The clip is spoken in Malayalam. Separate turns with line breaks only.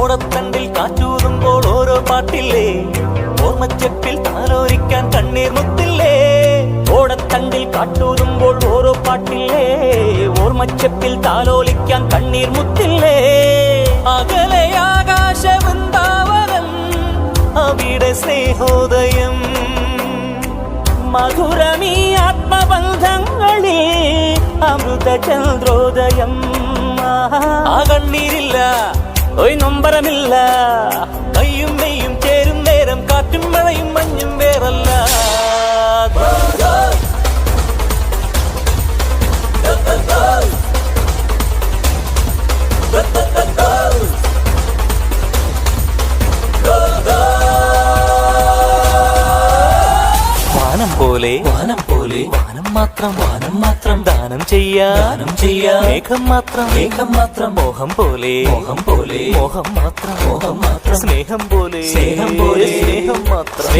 ഓടത്തണ്ടിൽ കാറ്റൂതുമ്പോൾ ഓരോ പാട്ടില്ലേ? ഓർമ്മച്ചെപ്പിൽ താലോരിക്കാൻ കണ്ണീർ മുത്തില്ലേ? ഓടത്തണ്ടിൽ കാറ്റൂതുമ്പോൾ ഓരോ പാട്ടില്ലേ? ഓർമ്മച്ചെപ്പിൽ താലോലിക്കാൻ കണ്ണീർ മുത്തില്ലേ? അകലെ ആകാശ അവിടെ സ്നേഹോദയം. മധുരമീ ആത്മബന്ധങ്ങളിൽ അമൃത ചന്ദ്രോദയം ആ കണ്ണീരില്ല. ഒരു നൊമ്പരമില്ല കയ്യും മെയ്യും ചേരും നേരം കാറ്റും മഴയും മഞ്ഞും വേറല്ല വാനം പോലെ വാനം പോലെ. വാനം മാത്രം വാനം മാത്രം ദാനം ചെയ്യാ. ദാനം ചെയ്യാ. മേഘം മാത്രം മേഘം മാത്രം. മോഹം പോലെ. മോഹം പോലെ. മോഹം മാത്രം മോഹം മാത്രം. സ്നേഹം പോലെ. സ്നേഹം പോലെ. സ്നേഹം മാത്രം.